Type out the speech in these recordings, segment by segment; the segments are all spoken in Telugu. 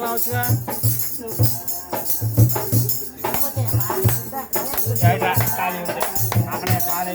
రావచ్చుగా? ఏట్రా, ఖాళీ అక్కడే ఖాళీ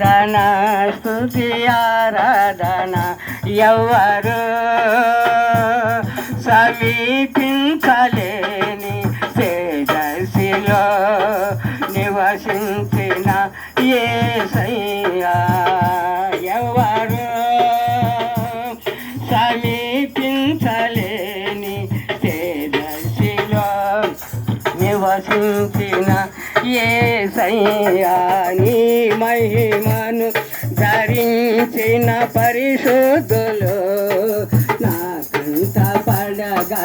ఆరాధన స్థుతి ఆరాధన ఎవరు సమీపించలేని తేజస్సులో నివసించిన యేసయ్యా. ఎవరు సమీపించలేని తేజస్సులో నివసించిన ఏసయ్యా నీ మహిమను ధరించిన పరిశుద్ధులు నాకంత పడగా